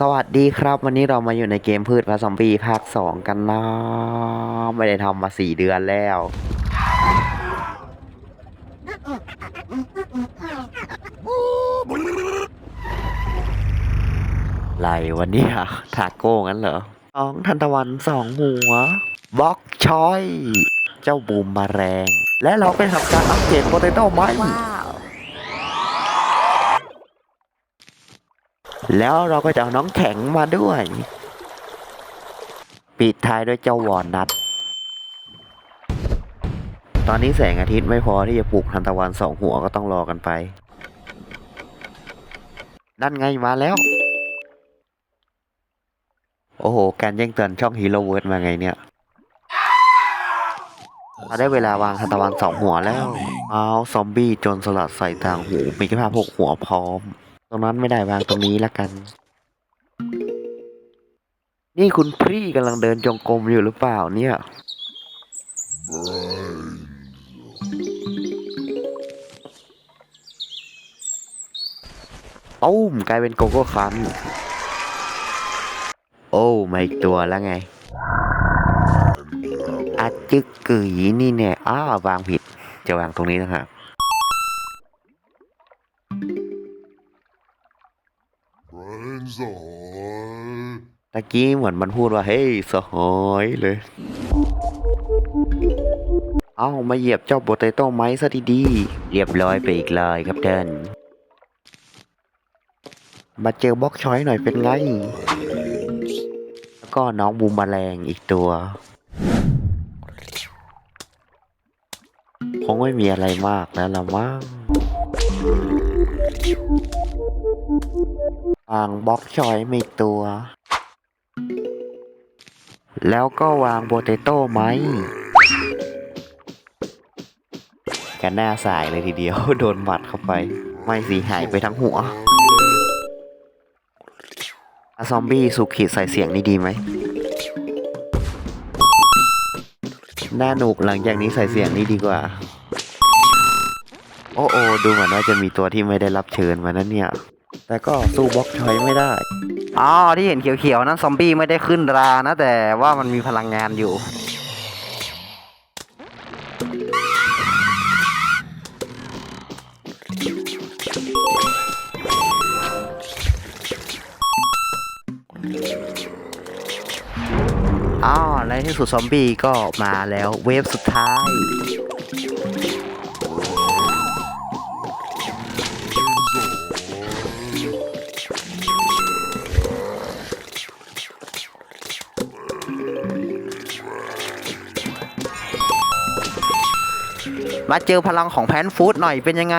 สวัสดีครับ วันนี้เรามาอยู่ในเกมพืชผสมปีภาคสองกันนะไม่ได้ทำมาสี่เดือนแล้ว ไรวันนี้อะทาโก้งั้นเหรอสองทันตะวันสองหัวบล็อกชอย เจ้าบูมมาแรง และเราไปทำการอัปเกรดโปเตโต้ไม้ Wow. แล้วเราก็จะเอาน้องแข็งมาด้วย ปิดท้ายด้วยเจ้าวอนนัทตอนนี้แสงอาทิตย์ไม่พอที่จะปลูกทันตะวันสองหัวก็ต้องรอกันไป นั่นไงมาแล้ว โอ้โห การแย่งเตือนช่องฮีโร่เวิร์ดมาไงเนี่ยเราได้เวลาวางทันตะวันสองหัวแล้ว เอาซอมบี้โจนสลัดใส่ต่างหูมีกระพาพกหัวพร้อม ตรงนั้นไม่ได้วางตรงนี้ละกัน นี่คุณพรี่กำลังเดินจงกรมอยู่หรือเปล่าเนี่ย ตุ้มกลายเป็นโกโก้คันโอ้มาอีกตัวแล้วไงอาจึกกือนี่เนี่ยอ้าววางผิด จะวางตรงนี้นะครับ Friends ahoy! ตะกี้เหมือนมันพูดว่า เฮ้ยสหอยเลย เอ้ามาเหยียบเจ้าโปเตโต้ไม้ซะดีๆเรียบร้อยไปอีกเลยครับเดินมาเจอบล็อกช้อยหน่อยเป็นไง แล้วก็น้องบูมแมลงอีกตัว คงไม่มีอะไรมากแล้วละมั้ง วางบล็อกชอยไม่ตัว แล้วก็วางโปเตโต้ไหมกันหน้าสายเลยทีเดียว โดนหมัดเข้าไป ไม่สีหายไปทั้งหัวอาซอมบี้สุขีดใส่เสียงนี่ดีไหมน่าหนุกหลังจากนี้ใส่เสียงนี้ดีกว่า โอ้โอดูเหมือนว่าจะมีตัวที่ไม่ได้รับเชิญมานั้นเนี่ย แต่ก็สู้บล็อกชอยไม่ได้ อ๋อที่เห็นเขียวๆนั้นซอมบี้ไม่ได้ขึ้นรานะ แต่ว่ามันมีพลังงานอยู่ อ๋อในที่สุดซอมบี้ก็มาแล้วเวฟสุดท้าย มาเจอพลังของแพนฟูดหน่อยเป็นยังไง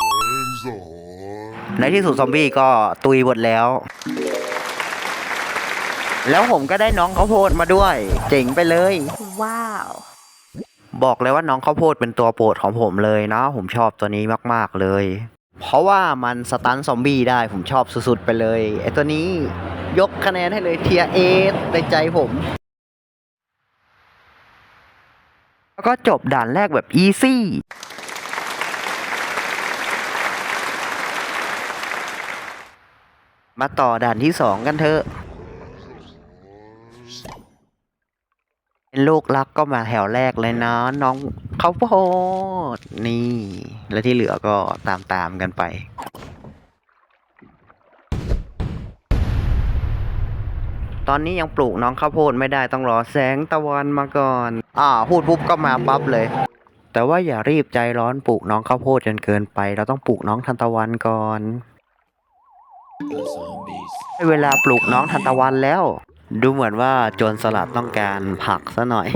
Friends ahoy! ในที่สุดซอมบี้ก็ตุยหมดแล้ว แล้วผมก็ได้น้องข้าวโพดมาด้วย เจ๋งไปเลย Wow. บอกเลยว่าน้องข้าวโพดเป็นตัวโปรดของผมเลยนะ ผมชอบตัวนี้มาก ๆ เลย เพราะว่ามันสตันซอมบี้ได้ผมชอบสุด ๆ ไปเลยไอตัวนี้ยกคะแนนให้เลยเทียเอสในใจผม แล้วก็จบด่านแรกแบบอีซี่มาต่อด่านที่สองกันเถอะ เป็นลูกรักก็มาแถวแรกเลยนะน้องข้าวโพดนี่ แล้วที่เหลือก็ตามตามกันไป ตอนนี้ยังปลูกน้องข้าวโพดไม่ได้ต้องรอแสงตะวันมาก่อน อ่าพูดปุ๊บก็มาปั๊บเลย แต่ว่าอย่ารีบใจร้อนปลูกน้องข้าวโพดจนเกินไป เราต้องปลูกน้องทันตะวันก่อนได้เวลาปลูกน้องทันตะวันแล้ว ดูเหมือนว่าโจรสลัดต้องการผักซะหน่อย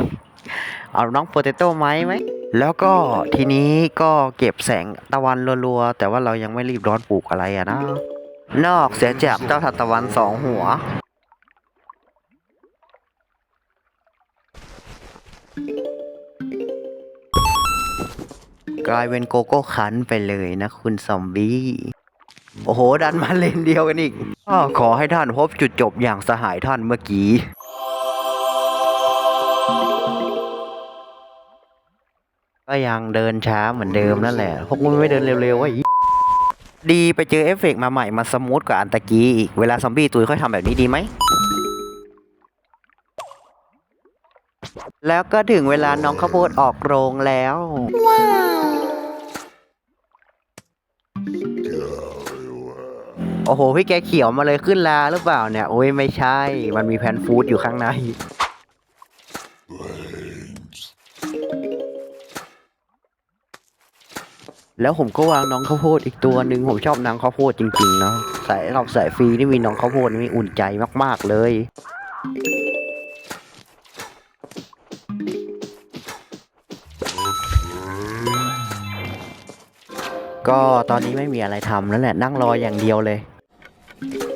เอาน้องโปเตโต้ไหมไหมแล้วก็ทีนี้ก็เก็บแสงตะวันรัวๆ แต่ว่าเรายังไม่รีบร้อนปลูกอะไรอะนะ นอกเสียจากเจ้าทันตะวันสองหัว กลายเป็นโกโก้คันไปเลยนะคุณซอมบี้ โอ้โห ดันมาเลนเดียวกันอีกอขอให้ท่านพบจุดจบอย่างสหายท่านเมื่อกี้ ก็ยังเดินช้าเหมือนเดิมนั่นแหละ พวกมึงไม่เดินเร็วๆวะอีดีไปเจอเอฟเฟกต์มาใหม่มาสมูทกว่าอันตะกี้อีก เวลาซอมบี้ตุยค่อยทำแบบนี้ดีไหมแล้วก็ถึงเวลาน้องข้าวโพดออกโรงแล้วโอ้โหพี่แกเขียวมาเลยขึ้นลาหรือเปล่าเนี่ยโอ้ยไม่ใช่ มันมีแพนฟูดอยู่ข้างในแล้วผมก็วางน้องข้าวโพดอีกตัวหนึ่งผมชอบน้องข้าวโพดจริงๆเนาะสายเราสายฟรีนี่มีน้องข้าวโพดนี่อุ่นใจมากๆเลย ก็ตอนนี้ไม่มีอะไรทำแล้วแหละนั่งรออย่างเดียวเลย Thank you.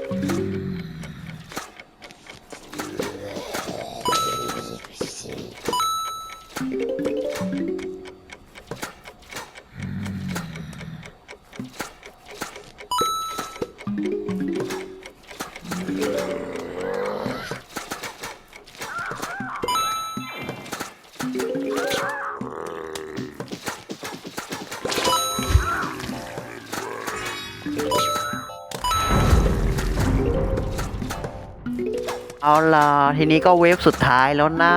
ล่ะ ทีนี้ก็เวฟสุดท้ายแล้วนะ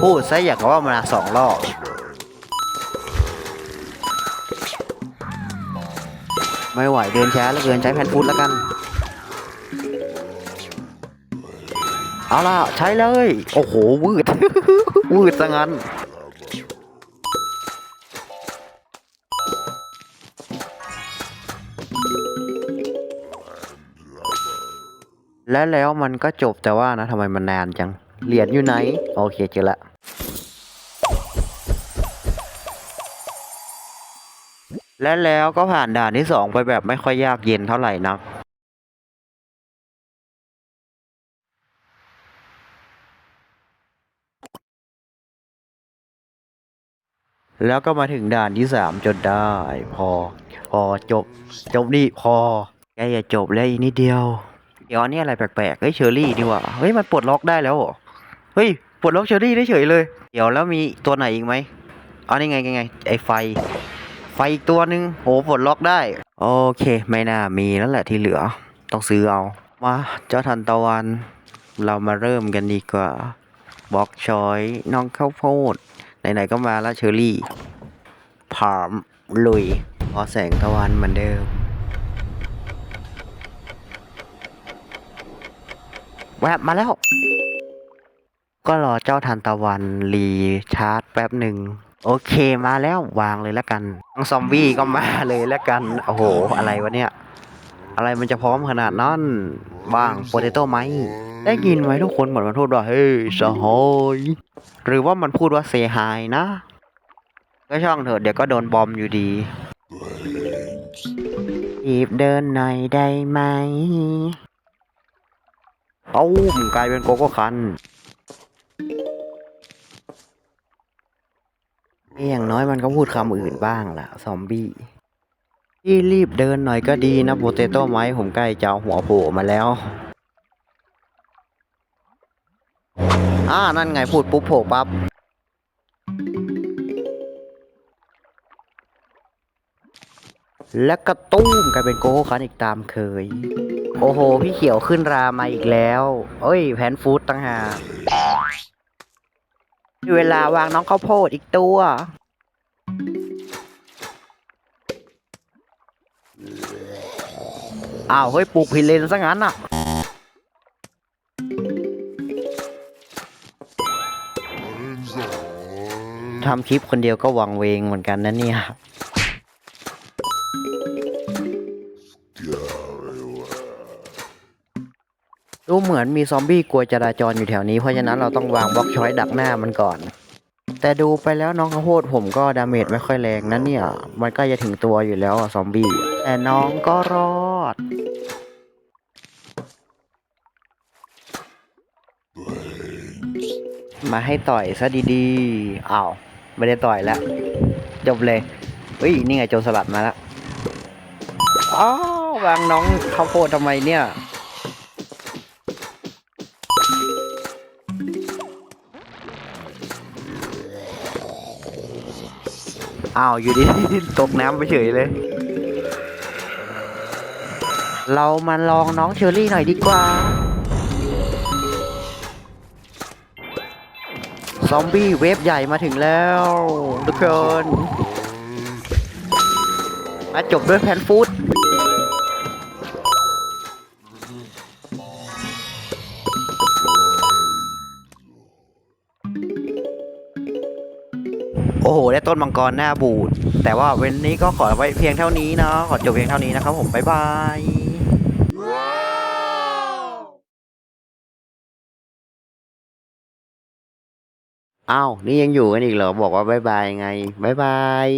พูดซะอย่างกับว่ามาสองรอบไม่ไหวเดินช้าแล้วเกินใช้แพนฟูดแล้วกัน เอาล่ะ ใช้เลย โอ้โหวืดวืดซะงั้น และแล้วมันก็จบแต่ว่านะทำไมมันนานจัง เหรียญอยู่ไหน โอเคเจอละและแล้วก็ผ่านด่านที่สองไปแบบไม่ค่อยยากเย็นเท่าไหร่นัก แล้วก็มาถึงด่านที่สามจนได้ พอ พอจบ จบนี่พอแกอย่าจบเลยอีกนิดเดียว เดี๋ยวอันนี้อะไรแปลกๆ เฮ้ยเชอรี่ดีกว่า เฮ้ยมันปลดล็อกได้แล้วเหรอ เฮ้ยปลดล็อกเชอรี่ได้เฉยเลย เดี๋ยวแล้วมีตัวไหนอีกไหมอ๋อนี่ไงไงไงไอไฟ ไฟอีกตัวหนึ่งโหปลดล็อกได้ โอเค ไม่น่ามีแล้วแหละที่เหลือ ต้องซื้อเอา มาเจ้าทันตะวัน เรามาเริ่มกันดีกว่าบล็อกชอยน้องข้าวโพดไหนๆก็มาแล้วเชอรี่พร้อมลุยพอแสงตะวันเหมือนเดิม แวบมาแล้ว ก็รอเจ้าทันตะวันรีชาร์จแป๊บหนึ่ง โอเคมาแล้ววางเลยแล้วกันทั้งซอมบี้ก็มาเลยแล้วกัน โอ้โห อะไรวะเนี่ย อะไรมันจะพร้อมขนาดนั้นบ้างโปเตโต้ไหมได้ยินไหมทุกคนเหมือนมันพูดว่า เฮ้ยสหอยหรือว่ามันพูดว่าเซฮายนะ ก็ช่างเถอะเดี๋ยวก็โดนบอมอยู่ดีรีบเดินหน่อยได้ไหม เอ้ามกลายเป็นโกโก้คันนี่อย่างน้อยมันก็พูดคำอื่นบ้างล่ะ ซอมบี้ที่รีบเดินหน่อยก็ดีนะโปเตโต้ไม้ผมใกล้จะหัวโผล่มาแล้วอ่านั่นไงพูดปุ๊บโผล่ปั๊บ และกระตุ้มกลายเป็นโกโก้คันอีกตามเคย โอ้โห พี่เขียวขึ้นรามาอีกแล้วเอ้ยแพนฟูดตั้งหากเวลาวางน้องข้าวโพดอีกตัว อ้าว เฮ้ย ปลูกผิดเลนซะงั้นอะ ทำคลิปคนเดียวก็วังเวงเหมือนกันนะเนี่ย ดูเหมือนมีซอมบี้กลัวจราจรอยู่แถวนี้เพราะฉะนั้นเราต้องวางบล็อกช้อยดักหน้ามันก่อน แต่ดูไปแล้วน้องข้าวโพดผมก็ดาเมจไม่ค่อยแรงนะเนี่ย มันก็จะถึงตัวอยู่แล้วอะซอมบี้แต่น้องก็รอด มาให้ต่อยซะดีๆอ้าวไม่ได้ต่อยแล้วจบเลยเฮ้ยนี่ไงโจรสลัดมาแล้วอ้าววางน้องข้าวโพดทำไมเนี่ย อ้าวอยู่ดีตกน้ำไปเฉยเลย เรามาลองน้องเชอรี่หน่อยดีกว่า ซอมบี้เวฟใหญ่มาถึงแล้ว ทุกคน มาจบด้วยแพนฟูด โอ้โห ได้ต้นมังกรหน้าบูด แต่ว่าวันนี้ก็ขอไว้เพียงเท่านี้เนาะ ขอจบเพียงเท่านี้นะครับผม บ๊ายบายอ้าว นี่ยังอยู่กันอีกเหรอ บอกว่าบ๊ายบายไงบ๊ายบาย